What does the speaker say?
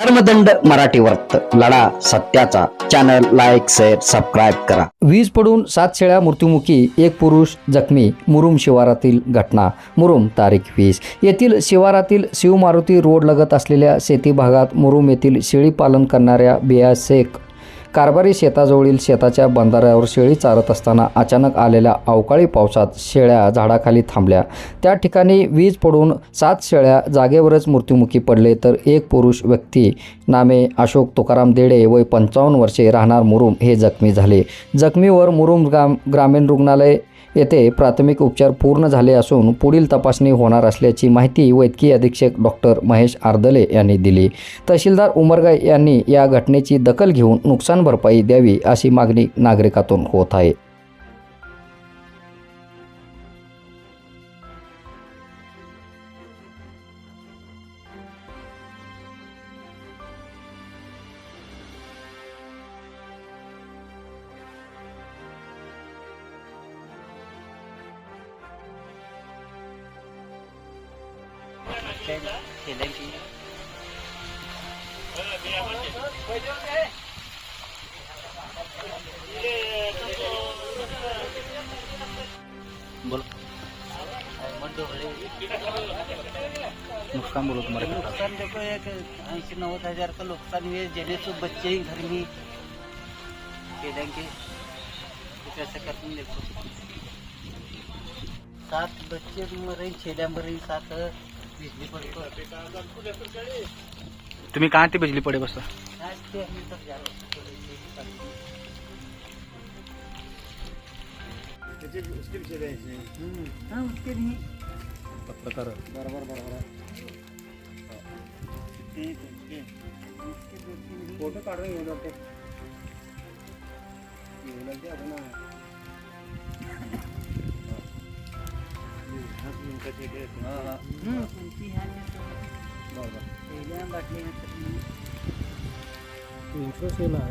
कर्मदंड मराठी वर्त लढा सत्याचा. चॅनल लाईक शेअर सबस्क्राईब करा. वीज पडून सात शेळ्या मृत्युमुखी एक पुरुष जखमी मुरुम शिवारातील घटना. मुरुम तारीख वीस. येथील शिवारातील शिवमारुती रोड लगत असलेल्या शेती भागात मुरुम येथील शेळी पालन करणाऱ्या बिया शेख कारभारी शेताजवळील शेताच्या बंधाऱ्यावर शेळी चारत असताना अचानक आलेल्या अवकाळी पावसात शेळ्या झाडाखाली थांबल्या. त्या ठिकाणी वीज पडून सात शेळ्या जागेवरच मृत्युमुखी पडले तर एक पुरुष व्यक्ती नामे अशोक तुकाराम देडे वय पंचावन्न वर्षे राहणार मुरुम हे जखमी झाले. जखमीवर मुरुम ग्राम ग्रामीण रुग्णालय येथे प्राथमिक उपचार पूर्ण झाले असून पुढील तपासणी होणार असल्याची माहिती वैद्यकीय अधीक्षक डॉक्टर महेश आर्दले यांनी दिली. तहसीलदार उमरगा यांनी या घटनेची दखल घेऊन नुकसान भरपाई द्यावी अशी मागणी नागरिकातून होत आहे. नुकसान बोलो तुम्हारे नुकसान देखो एक ऐसी नव्वद हजार का नुकसान हुए जने तो बच्चे ही घर में खेलेंगे तो कैसे करते हैं देखो सात बच्चे मरे छेड्या मरे सात बिजली पड़को तुम्ही कहाँ थे बिजली पड़े बस? आज के हम तक जा रहे त्याचे उसके विषय द्यायचे हाँ। उसके भी। प्रकार बरोबर बरोबर फ़ोटो काढून घेऊन जातो घेऊन ते। आपण बरोबर बाटली इन्शुरन्स येणार